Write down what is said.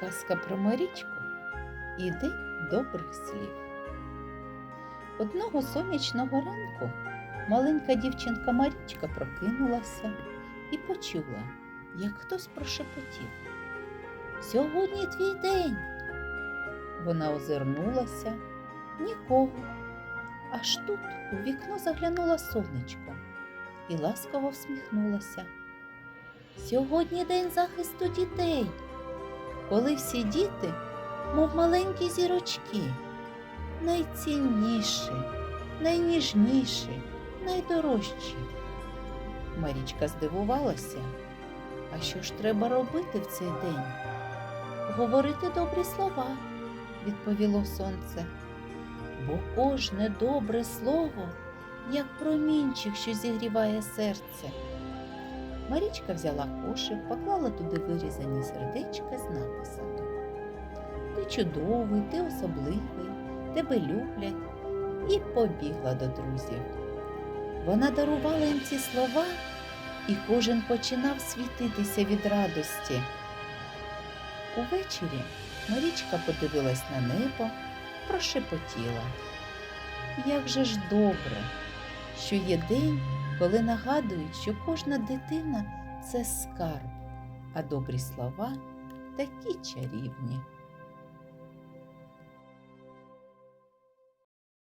Казка про Марічку і день добрих слів. Одного сонячного ранку маленька дівчинка Марічка прокинулася і почула, як хтось прошепотів. Сьогодні твій день. Вона озирнулася нікого. Аж тут у вікно заглянула сонечко і ласково всміхнулася. Сьогодні день захисту дітей, коли всі діти, мов маленькі зірочки, найцінніші, найніжніші, найдорожчі. Марічка здивувалася. А що ж треба робити в цей день? Говорити добрі слова, відповіло сонце. Бо кожне добре слово, як промінчик, що зігріває серце. Марічка взяла кошик, поклала туди вирізані сердечка з написами. Ти чудовий, ти особливий, тебе люблять, і побігла до друзів. Вона дарувала їм ці слова, і кожен починав світитися від радості. Увечері Марічка подивилась на небо, прошепотіла. Як же ж добре, що є день, коли нагадують, що кожна дитина це скарб, а добрі слова такі чарівні.